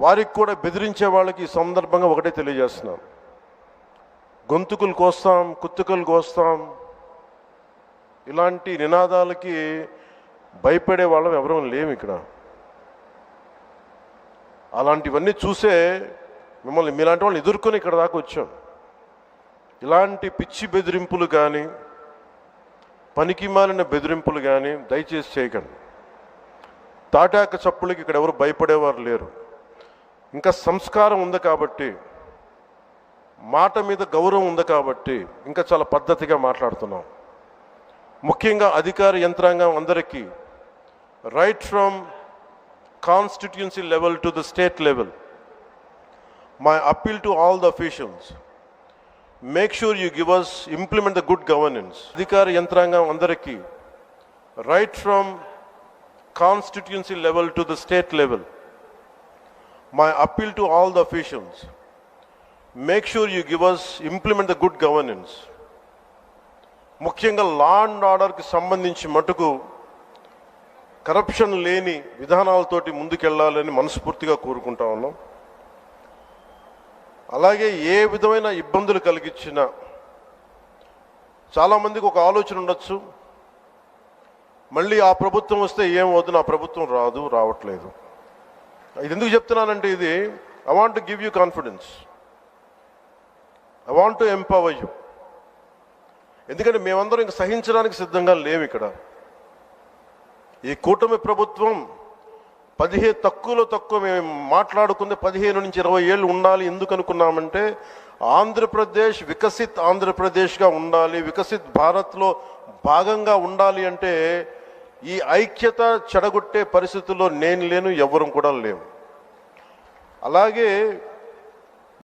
వారికి కూడా బెదిరించే వాళ్ళకి ఈ సందర్భంగా ఒకటే తెలియజేస్తున్నాం గొంతుకులు కోస్తాం కుత్తుకలు కోస్తాం. ఇలాంటి నినాదాలకి భయపడే వాళ్ళం ఎవరూ లేము ఇక్కడ. అలాంటివన్నీ చూసే మిమ్మల్ని మీలాంటి వాళ్ళని ఎదుర్కొని ఇక్కడ దాకా వచ్చాం. ఇలాంటి పిచ్చి బెదిరింపులు కానీ పనికి మాలిన బెదిరింపులు కానీ దయచేసి చేయకండి. తాటాక చప్పులకి ఇక్కడ ఎవరు భయపడేవారు లేరు. ఇంకా సంస్కారం ఉంది కాబట్టి మాట మీద గౌరవం ఉంది కాబట్టి ఇంకా చాలా పద్ధతిగా మాట్లాడుతున్నాం. ముఖ్యంగా అధికార యంత్రాంగం అందరికీ right from constituency level to the state level my appeal to all the officials make sure you give us implement the good governance అధికార యంత్రాంగం అందరికీ right from constituency level to the state level my appeal to all the officials make sure you give us implement the good governance ముఖ్యంగా law and ఆర్డర్కి సంబంధించి మటుకు corruption లేని విధానాలతోటి ముందుకెళ్ళాలని మనస్ఫూర్తిగా కోరుకుంటా ఉన్నాం. అలాగే ఏ విధమైన ఇబ్బందులు కలిగించినా చాలామందికి ఒక ఆలోచన ఉండొచ్చు. మళ్ళీ ఆ ప్రభుత్వం వస్తే ఏమవుతుంది నా ప్రభుత్వం రాదు రావట్లేదు. ఇది ఎందుకు చెప్తున్నానంటే ఇది I want to give you confidence I want to empower you ఎందుకంటే మేమందరం ఇంక సహించడానికి సిద్ధంగా లేము ఇక్కడ. ఈ కూటమి ప్రభుత్వం పదిహేను తక్కువలో తక్కువ మేము మాట్లాడుకుంది పదిహేను నుంచి ఇరవై ఏళ్ళు ఉండాలి ఎందుకు అనుకున్నామంటే ఆంధ్రప్రదేశ్ వికసిత్ ఆంధ్రప్రదేశ్గా ఉండాలి వికసిత్ భారత్లో భాగంగా ఉండాలి అంటే ఈ ఐక్యత చెడగొట్టే పరిస్థితుల్లో నేను లేను ఎవరు కూడా లేవు అలాగే